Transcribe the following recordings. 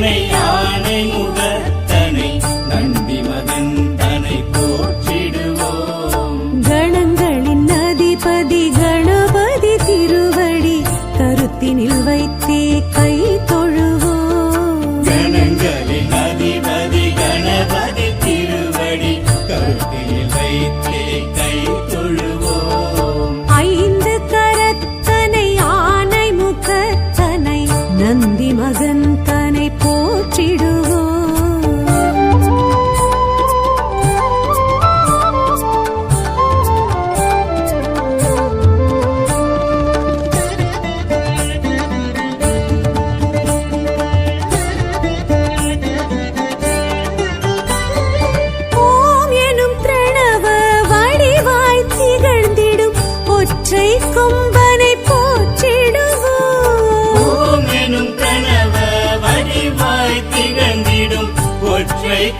Money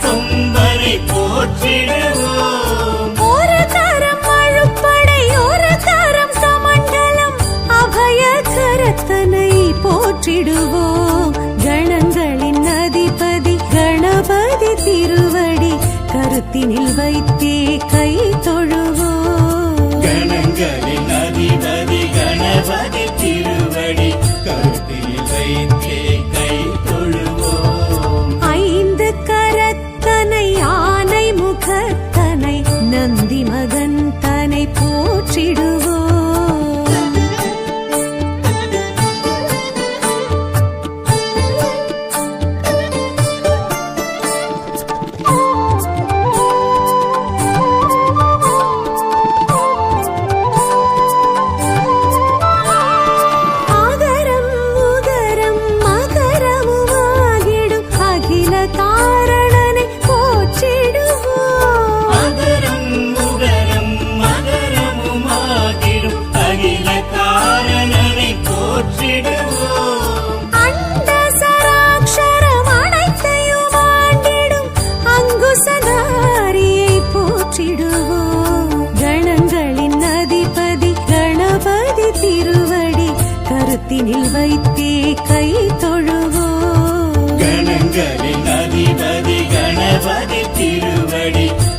கொம்பரை போற்றிடுவோம். ஒரு கரம் அழுப்படை ஒரு கரம் சமண்டலம் அபய கரத்தனை போற்றிடுவோம். கணங்களின் அதிபதி கணபதி வைத்தே கை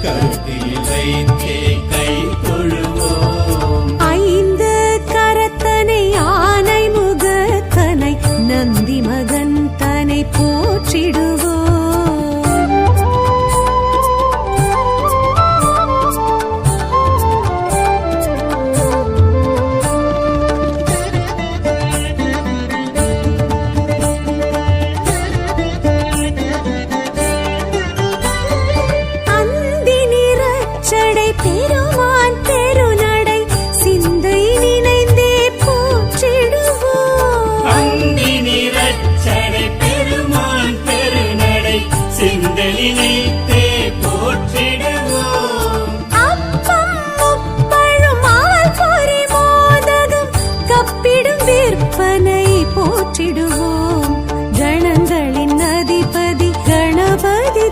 கருத்தியை வைத்து.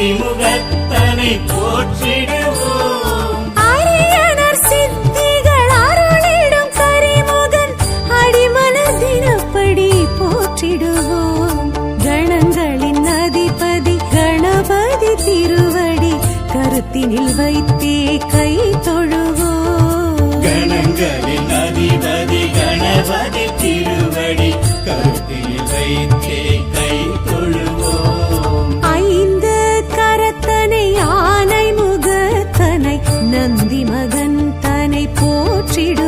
ஆதிமுகத்தனை போற்றிடுவோம். அரியணர் சித்திகள் அருளிடும் கரிமுகன் அடிமன தினப்படி போற்றிடுவோம். கணங்களின் அதிபதி கணபதி திருவடி கருத்தினில் வைத்தே கை தொழுவோம். கணங்களின் அதிபதி கணபதி திருவடி கருத்தில் வைத்தே கை தொழு காற்றிடும்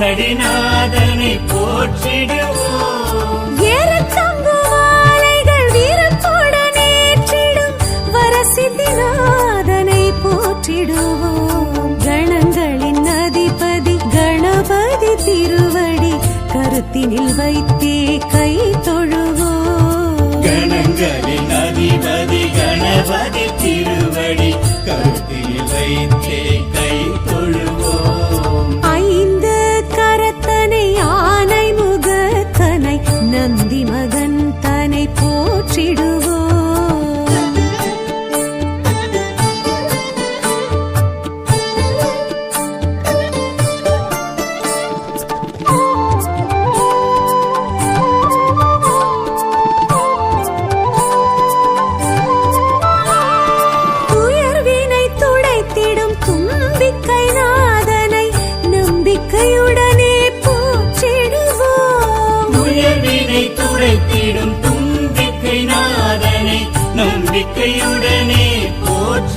வாசடிநாதனை போற்றிடுவோம். ஏறத்தங்கு வாழைகள் வீரத்தோடன் ஏற்றிடும் வரசித்திநாதனை போற்றிடுவோம். கணங்களின் அதிபதி கணபதி திருவடி கருத்தினில் வைத்தே கை தொழுவோம். கணங்களின் அதிபதி கணபதி திருவடி கருத்தினில் வைத்தே கை